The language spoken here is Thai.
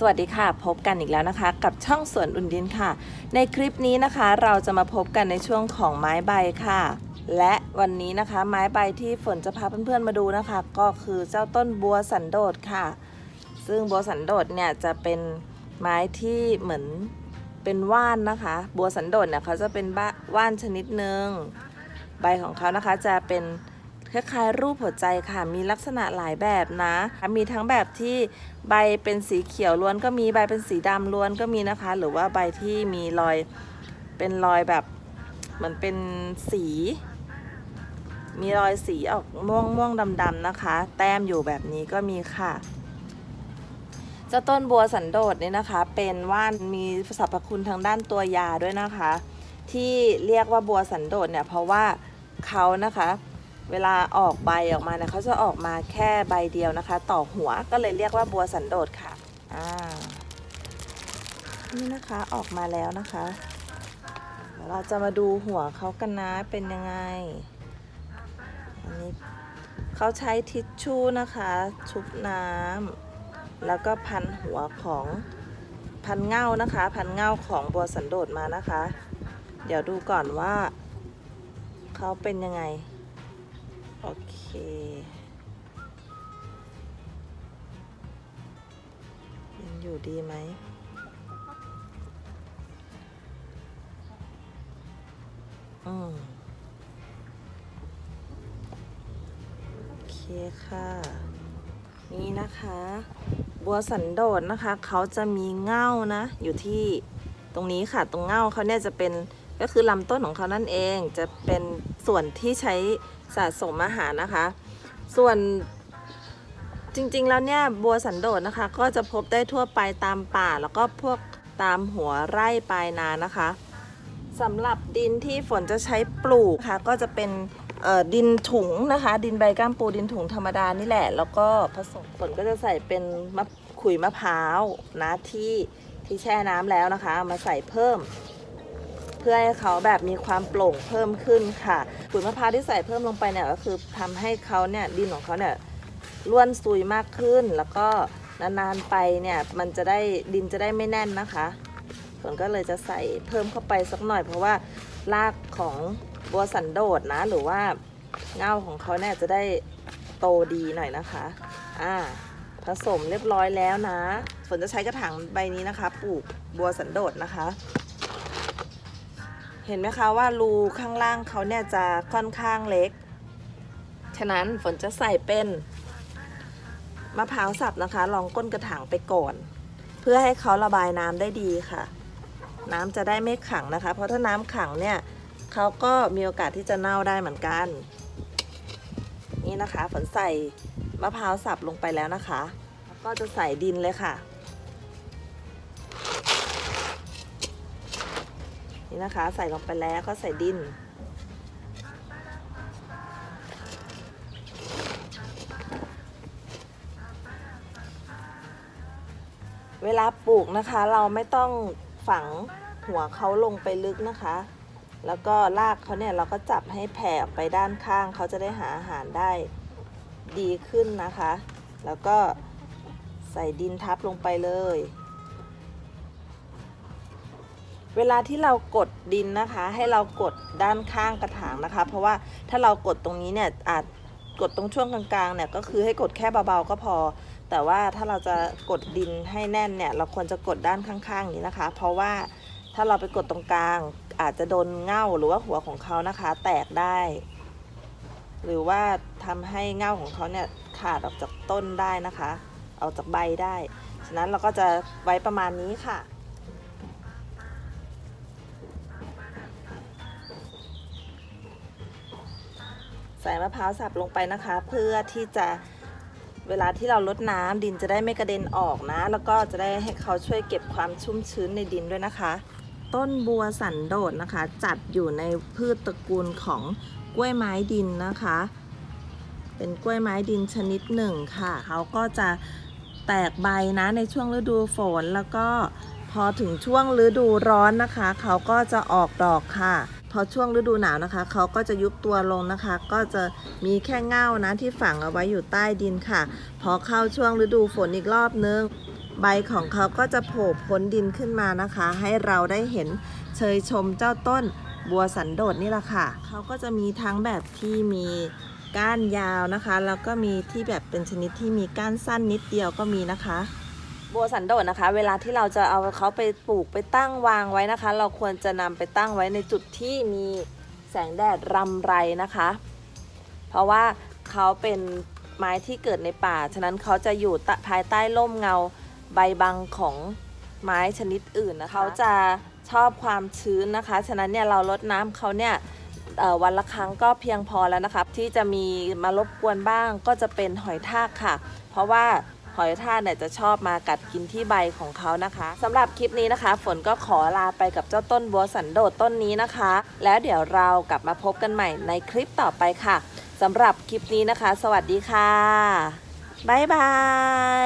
สวัสดีค่ะ พบกันอีกแล้วนะคะ กับช่องสวนอุ่นดินค่ะ ในคลิปนี้นะคะเราจะมาพบกันในช่วงของไม้ใบค่ะ และวันนี้นะคะไม้ใบที่ฝนจะพาเพื่อนๆมาดูนะคะ ก็คือเจ้าต้นบัวสันโดษค่ะ ซึ่งบัวสันโดษเนี่ยจะเป็นไม้ที่เหมือนเป็นว่านนะคะ บัวสันโดษเนี่ยเขาจะเป็นบ้าว่านชนิดหนึ่งใบของเขานะคะจะเป็น คล้ายๆรูปหัวใจค่ะ มีลักษณะหลายแบบนะ มีทั้งแบบที่ใบเป็นสีเขียวล้วนก็มีใบเป็นสีดำล้วนก็มีนะคะ หรือว่าใบที่มีรอยเป็นรอยแบบเหมือนเป็นสี มีรอยสีออกม่วงม่วงดำๆนะคะ แต้มอยู่แบบนี้ก็มีค่ะเจ้าต้นบัวสันโดษนี่นะคะ เป็นว่านมีสรรพคุณทางด้านตัวยาด้วยนะคะ ที่เรียกว่าบัวสันโดษเนี่ยเพราะว่าเขานะคะ เวลาออกใบออกมาเนี่ยเขาจะออกมาแค่ใบเดียวนะคะ ต่อหัวก็เลยเรียกว่าบัวสันโดษค่ะอ่านี่นะคะออกมาแล้วนะคะเดี๋ยวเราจะมาดูหัวเขากันนะเป็นยังไงอันนี้เขาใช้ทิชชู่นะคะ ชุบน้ำแล้วก็พันหัวของพันเง่านะคะ พันเง่าของบัวสันโดษมานะคะ เดี๋ยวดูก่อนว่าเขาเป็นยังไง โอเคยังอยู่ดีไหมอืมโอเคค่ะ นี่นะคะ บัวสันโดษนะคะ เขาจะมีเง่านะ อยู่ที่ตรงนี้ค่ะ ตรงเง่าเขาเนี่ยจะเป็นก็คือลำต้นของเขานั่นเอง จะเป็นส่วนที่ใช้ สะสมอาหารนะคะ ส่วนจริงๆแล้วเนี่ยบัวสันโดษนะคะ ก็จะพบได้ทั่วไปตามป่า แล้วก็พวกตามหัวไร่ปลายนานะคะสำหรับดินที่ฝนจะใช้ปลูกค่ะ ก็จะเป็นดินถุงนะคะ ดินใบก้ามปูดินถุงธรรมดานี่แหละ แล้วก็ผสมฝนก็จะใส่เป็นมะขุยมะพร้าวนะที่ที่แช่น้ำแล้วนะคะ มาใส่เพิ่ม พื่อให้เขาแบบมีความโปร่งเพิ่มขึ้นค่ะขุยมะพร้าวที่ใส่เพิ่มลงไปเนี่ยก็คือทำให้เขาเนี่ยดินของเขาเนี่ยร่วนซุยมากขึ้น แล้วก็นานๆไปเนี่ยมันจะได้ดินจะได้ไม่แน่นนะคะฝนก็เลยจะใส่เพิ่มเข้าไปสักหน่อย เพราะว่ารากของบัวสันโดษนะ หรือว่าเงาของเขาเนี่ยจะได้โตดีหน่อยนะคะอ่าผสมเรียบร้อยแล้วนะ ฝนจะใช้กระถางใบนี้นะคะ ปลูกบัวสันโดษนะคะ เห็นไหมคะว่ารูข้างล่างเขาเนี่ยจะค่อนข้างเล็ก ฉะนั้นฝนจะใส่เป็นมะพร้าวสับนะคะลองก้นกระถางไปก่อน เพื่อให้เขาระบายน้ำได้ดีค่ะ น้ำจะได้ไม่ขังนะคะ เพราะถ้าน้ำขังเนี่ยเขาก็มีโอกาสที่จะเน่าได้เหมือนกัน นี่นะคะฝนใส่มะพร้าวสับลงไปแล้วนะคะแล้วก็จะใส่ดินเลยค่ะ นี่นะคะ ใส่ลงไปแล้วก็ใส่ดิน เวลาปลูกนะคะเราไม่ต้องฝังหัวเขาลงไปลึกนะคะ แล้วก็รากเขาเนี่ยเราก็จับให้แผ่ไปด้านข้างเขาจะได้หาอาหารได้ดีขึ้นนะคะ แล้วก็ใส่ดินทับลงไปเลย เวลาที่เรากดดินนะคะ ให้เรากดด้านข้างกระถางนะคะ เพราะว่าถ้าเรากดตรงนี้เนี่ยอาจกดตรงช่วงกลางๆเนี่ยก็คือให้กดแค่เบาๆก็พอ แต่ว่าถ้าเราจะกดดินให้แน่นเนี่ยเราควรจะกดด้านข้างๆนี้นะคะ เพราะว่าถ้าเราไปกดตรงกลาง อาจจะโดนเง่าหรือว่าหัวของเขานะคะ แตกได้ หรือว่าทำให้เง่าของเขาเนี่ยขาดออกจากต้นได้นะคะ ออกจากใบได้ ฉะนั้นเราก็จะไว้ประมาณนี้ค่ะ ใส่มะพร้าวสับลงไปนะคะ เพื่อที่จะเวลาที่เราลดน้ำดินจะได้ไม่กระเด็นออกนะ แล้วก็จะได้ให้เขาช่วยเก็บความชุ่มชื้นในดินด้วยนะคะ ต้นบัวสันโดษนะคะ จัดอยู่ในพืชตระกูลของกล้วยไม้ดินนะคะ เป็นกล้วยไม้ดินชนิดหนึ่งค่ะ เขาก็จะแตกใบนะในช่วงฤดูฝนแล้วก็พอถึงช่วงฤดูร้อนนะคะ เขาก็จะออกดอกค่ะ อช่วงฤดูหนาวนะคะ เขาก็จะยุบตัวลงนะคะ ก็จะมีแค่เง่านะที่ฝังเอาไว้อยู่ใต้ดินค่ะ พอเข้าช่วงฤดูฝนอีกรอบนึง ใบของเขาก็จะโผล่พ้นดินขึ้นมานะคะ ให้เราได้เห็นเชยชมเจ้าต้นบัวสันโดษนี่แหละค่ะ เขาก็จะมีทั้งแบบที่มีก้านยาวนะคะ แล้วก็มีที่แบบเป็นชนิดที่มีก้านสั้นนิดเดียวก็มีนะคะ บัวสันโดษนะคะ เวลาที่เราจะเอาเขาไปปลูกไปตั้งวางไว้นะคะ เราควรจะนำไปตั้งไว้ในจุดที่มีแสงแดดรำไรนะคะ เพราะว่าเขาเป็นไม้ที่เกิดในป่า ฉะนั้นเขาจะอยู่ใต้ภายใต้ร่มเงาใบบังของไม้ชนิดอื่นนะคะเขาจะชอบความชื้นนะคะ ฉะนั้นเนี่ยเราลดน้ำเขาเนี่ยเอ่อวันละครั้งก็เพียงพอแล้วนะคะที่จะมีมารบกวนบ้างก็จะเป็นหอยทากค่ะ เพราะว่า หอยทากเนี่ยจะชอบมากัดกินที่ใบของเขานะคะสำหรับคลิปนี้นะคะ ฝนก็ขอลาไปกับเจ้าต้นบัวสันโดษต้นนี้นะคะ แล้วเดี๋ยวเรากลับมาพบกันใหม่ในคลิปต่อไปค่ะสำหรับคลิปนี้นะคะ สวัสดีค่ะ บ๊ายบาย